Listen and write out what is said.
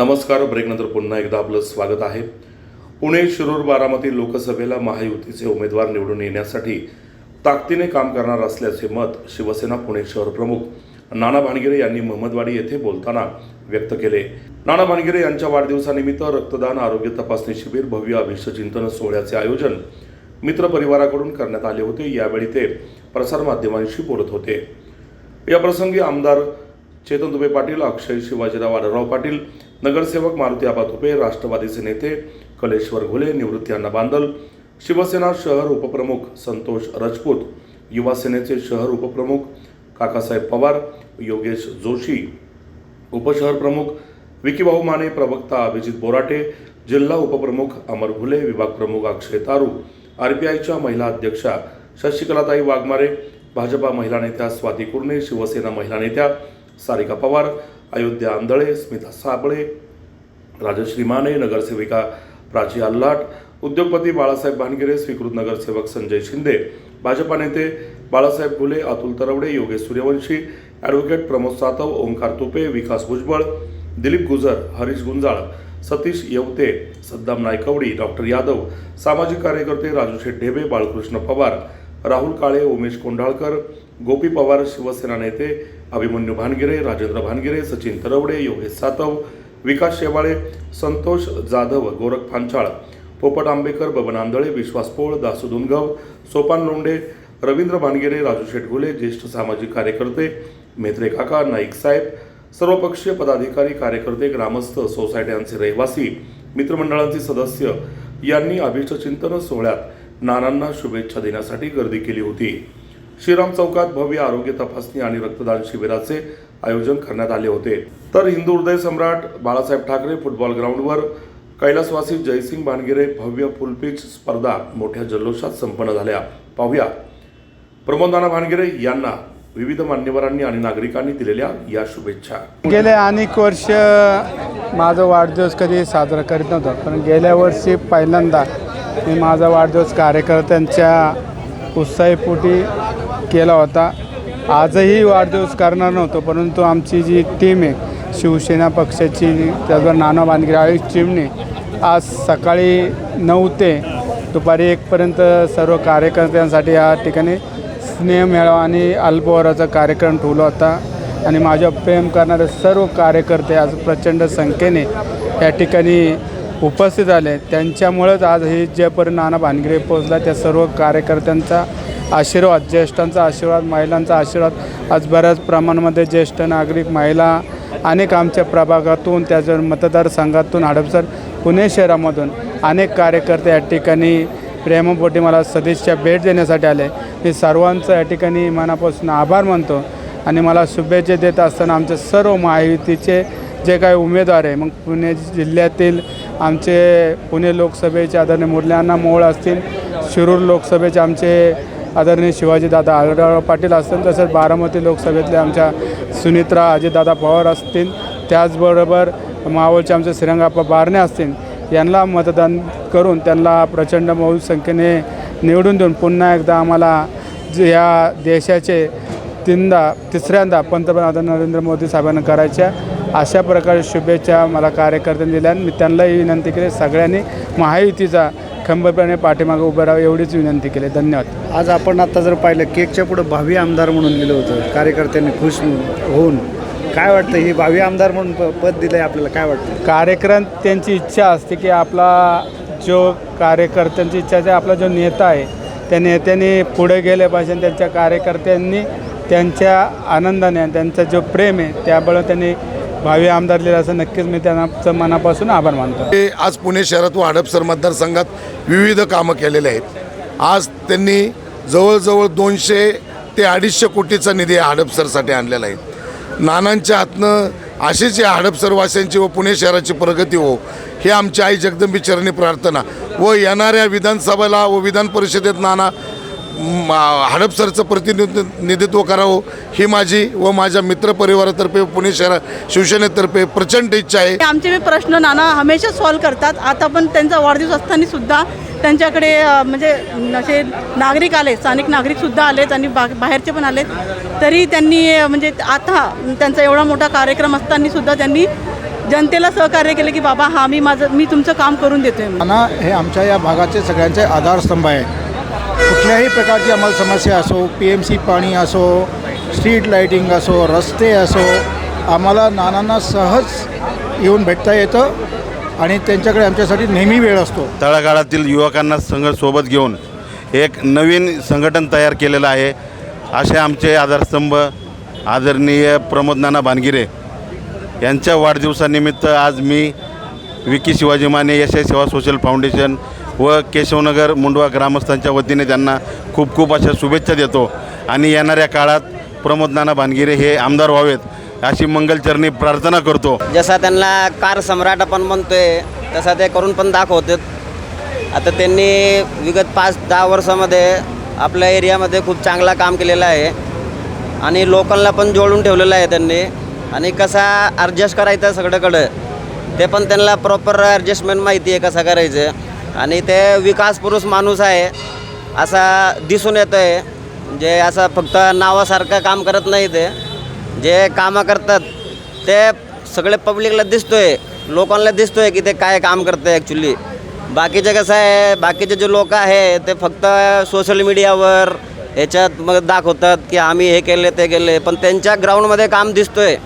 नमस्कार ब्रेकनंतर पुन्हा एकदा आपलं स्वागत आहे. पुणे शिरूर बारामती लोकसभेला महायुतीचे उमेदवार निवडून येण्यासाठी ताकदीने काम करणार असल्याचे मत शिवसेना पुणे शहर प्रमुख नाना भानगिरे यांनी महमदवाडी येथे बोलताना व्यक्त केले. नाना भानगिरे यांच्या वाढदिवसानिमित्त रक्तदान आरोग्य तपासणी शिबिर भव्य अभिष्टचिंतन सोहळ्याचे आयोजन मित्रपरिवाराकडून करण्यात आले होते. यावेळी ते प्रसारमाध्यमांशी बोलत होते. या प्रसंगी आमदार चेतन दुबे पाटील अक्षय शिवाजीराव आढळराव पाटील नगरसेवक मारुती आबा तुपे राष्ट्रवादीचे नेते कलेश्वर घुले निवृत्ती अण्णा बांदल शिवसेना शहर उपप्रमुख संतोष राजपूत युवा सेनेचे शहर उपप्रमुख काकासाहेब पवार योगेश जोशी उपशहर प्रमुख विकीभाऊ माने प्रवक्ता अभिजित बोराटे जिल्हा उपप्रमुख अमर घुले विभाग प्रमुख अक्षय तारू आरपीआयच्या महिला अध्यक्षा शशिकलाताई वाघमारे भाजपा महिला नेत्या स्वाती कुर्णे शिवसेना महिला नेत्या सारिका पवार अयोध्या आंधळे स्मिता साबळे राजश्री माने नगरसेविका प्राची आल्लाट उद्योगपती बाळासाहेब भानगिरे स्वीकृत नगरसेवक संजय शिंदे भाजपा नेते बाळासाहेब फुले अतुल तरवडे योगेश सूर्यवंशी ॲडव्होकेट प्रमोद सातव ओंकार तुपे विकास भुजबळ दिलीप गुजर हरीश गुंजाळ सतीश येवते सद्दाम नायकवडी डॉक्टर यादव सामाजिक कार्यकर्ते राजू ढेबे बाळकृष्ण पवार राहुल काळे उमेश कोंढाळकर गोपी पवार शिवसेना नेते अभिमन्यू भानगिरे राजेंद्र भानगिरे सचिन तरवडे योगेश सातव विकास शेवाळे संतोष जाधव गोरख पांचाळ पोपट आंबेकर बबन आंधळे विश्वास पोळ दासू दुनगव सोपान लोंढे रवींद्र भानगिरे राजू शेटगुले ज्येष्ठ सामाजिक कार्यकर्ते मेत्रे काका नाईक साहेब सर्वपक्षीय पदाधिकारी कार्यकर्ते ग्रामस्थ सोसायट्यांचे रहिवासी मित्रमंडळांचे सदस्य यांनी अभिष्टचिंतन सोहळ्यात नानांना शुभेच्छा देण्यासाठी गर्दी केली होती. श्रीराम चौकात भव्य आरोग्य तपासणी आणि रक्तदान शिबिराचे आयोजन करण्यात आले होते. तर हिंदू हृदय सम्राट बाळासाहेब ठाकरे फुटबॉल ग्राउंडवर कैलासवासी जयसिंग भानगिरे भव्य फुलपीच स्पर्धा मोठ्या जल्लोषात संपन्न झाल्या. पाहूया. प्रमोद नाना भानगिरे यांना विविध मान्यवरांनी आणि नागरिकांनी दिलेल्या या शुभेच्छा. गेले अनेक वर्ष माझा वाढदिवस कधी साजरा करीत नव्हता पण गेल्या वर्षी पहिल्यांदा मी माझा वाढदिवस कार्यकर्त्यांच्या उत्साहीपोटी केला होता. आजही वाढदिवस करणार नव्हतो परंतु आमची जी टीम आहे शिवसेना पक्षाची त्याचबरोबर नाना वानगिरी आयुष टीमने आज सकाळी नऊ ते दुपारी एकपर्यंत सर्व कार्यकर्त्यांसाठी या ठिकाणी स्नेहमेळावा आणि अल्पवराचा कार्यक्रम ठेवला होता. आणि माझ्या प्रेम करणारे सर्व कार्यकर्ते आज प्रचंड संख्येने या ठिकाणी उपस्थित आले. त्यांच्यामुळंच आज हे जयपर्यंत नाना भानगिरे पोचला त्या सर्व कार्यकर्त्यांचा आशीर्वाद ज्येष्ठांचा आशीर्वाद महिलांचा आशीर्वाद. आज बऱ्याच प्रमाणामध्ये ज्येष्ठ नागरिक महिला अनेक आमच्या प्रभागातून त्याच्या मतदारसंघातून हडपसर पुणे शहरामधून अनेक कार्यकर्ते या ठिकाणी प्रेमपोटी मला सदिच्छा भेट देण्यासाठी आले. मी सर्वांचं या ठिकाणी मनापासून आभार मानतो आणि मला शुभेच्छा देत असताना आमचे सर्व महायुतीचे जे काही उमेदवार आहे मग पुणे जिल्ह्यातील आमचे पुणे लोकसभेचे आदरणीय मुरल्यांना मोळ असतील शिरूर लोकसभेचे आमचे आदरणीय शिवाजीदादा आळगाव पाटील असतील तसंच बारामती लोकसभेतले आमच्या सुनित्रा अजितदादा पवार असतील त्याचबरोबर मावळचे आमचे श्रीरंगाप्पा बारणे असतील यांना मतदान करून त्यांना प्रचंड बहु संख्येने निवडून देऊन पुन्हा एकदा आम्हाला जे या देशाचे तीनदा तिसऱ्यांदा पंतप्रधान नरेंद्र मोदी साहेबांना करायच्या अशा प्रकारे शुभेच्छा मला कार्यकर्त्यांनी दिल्या. मी त्यांनाही विनंती केली. सगळ्यांनी महायुतीचा खंबीरपणे पाठीमागे उभं राहावं एवढीच विनंती केली. धन्यवाद. आज आपण आता जर पाहिलं केकच्या पुढं भावी आमदार म्हणून लिहिलं होतं. कार्यकर्त्यांनी खुश होऊन काय वाटतं ही भावी आमदार म्हणून प- पद दिलं आहे आपल्याला काय वाटतं? कार्यक्रम त्यांची इच्छा असते की आपला जो कार्यकर्त्यांची इच्छा आहे आपला जो नेता आहे त्या नेत्याने पुढे गेले पाहिजे आणि त्यांच्या कार्यकर्त्यांनी त्यांच्या आनंदाने आणि त्यांचा जो प्रेम आहे त्यामुळे त्यांनी भावी आमदार लिहिलं असं नक्कीच मी त्यांना मनापासून आभार मानतो. ते आज पुणे शहरात व हडपसर मतदारसंघात विविध कामं केलेले आहेत. आज त्यांनी जवळजवळ दोनशे ते अडीचशे कोटीचा निधी हडपसरसाठी आणलेला आहे. नानांच्या हातनं अशीच या हडपसरवासियांची व पुणे शहराची प्रगती हो हे आमची आई जगदंबी चरणी प्रार्थना व येणाऱ्या विधानसभेला व विधान परिषदेत नाना हडपसरचं प्रतिनिधित्व करावं ही माझी व माझ्या मित्रपरिवारातर्फे पुणे शहर शिवसेनेतर्फे प्रचंड इच्छा आहे. आमचे मी प्रश्न नाना हमेशा सॉल्व करतात. आता पण त्यांचा वाढदिवस असताना सुद्धा त्यांच्याकडे म्हणजे असे नागरिक आले स्थानिक नागरिकसुद्धा आलेत आणि बा बाहेरचे पण आलेत. तरी त्यांनी म्हणजे आता त्यांचा एवढा मोठा कार्यक्रम असताना सुद्धा त्यांनी जनतेला सहकार्य केलं की बाबा हा मी माझं मी तुमचं काम करून देतोय. नाना हे आमच्या या भागाचे सगळ्यांचे आधारस्तंभ आहे. कुठल्याही प्रकारची आम्हाला समस्या असो पी एम सी पाणी असो स्ट्रीट लाईटिंग असो रस्ते असो आम्हाला नानांना सहज येऊन भेटता येतं आणि त्यांच्याकडे आमच्यासाठी नेहमी वेळ असतो. तळागाळातील युवकांना संघ सोबत घेऊन एक नवीन संघटन तयार केलेलं आहे. असे आमचे आधारस्तंभ आदरणीय प्रमोद नाना भानगिरे यांच्या वाढदिवसानिमित्त आज मी विकी शिवाजी माने यशय सेवा सोशल फाउंडेशन व केशवनगर मुंडवा ग्रामस्थांच्या वतीने त्यांना खूप खूप अशा शुभेच्छा देतो. आणि येणाऱ्या काळात प्रमोद नाना भानगिरे हे आमदार व्हावेत अशी मंगलचरणी प्रार्थना करतो. जसा त्यांना कार सम्राट आपण म्हणतोय तसा ते करून पण दाखवतात. आता त्यांनी विगत पाच दहा वर्षामध्ये आपल्या एरियामध्ये खूप चांगला काम केलेलं आहे. आणि लोकांना पण जोडून ठेवलेलं आहे त्यांनी. आणि कसा ॲडजस्ट करायचं सगळ्याकडं ते पण त्यांना प्रॉपर ॲडजस्टमेंट माहिती आहे कसं करायचं. आणि ते विकास पुरुष माणूस आहे असा दिसून येतं आहे जे असं फक्त नावासारखं काम करत नाही ते. जे कामं करतात ते सगळे पब्लिकला दिसतोय. लोकांना दिसतोय की ते काय काम करतं ॲक्च्युली बाकीचे कसं आहे बाकीचे जे लोक आहे ते फक्त सोशल मीडियावर ह्याच्यात मग दाखवतात की आम्ही हे केले ते केले. पण त्यांच्या ग्राउंडमध्ये काम दिसतोय.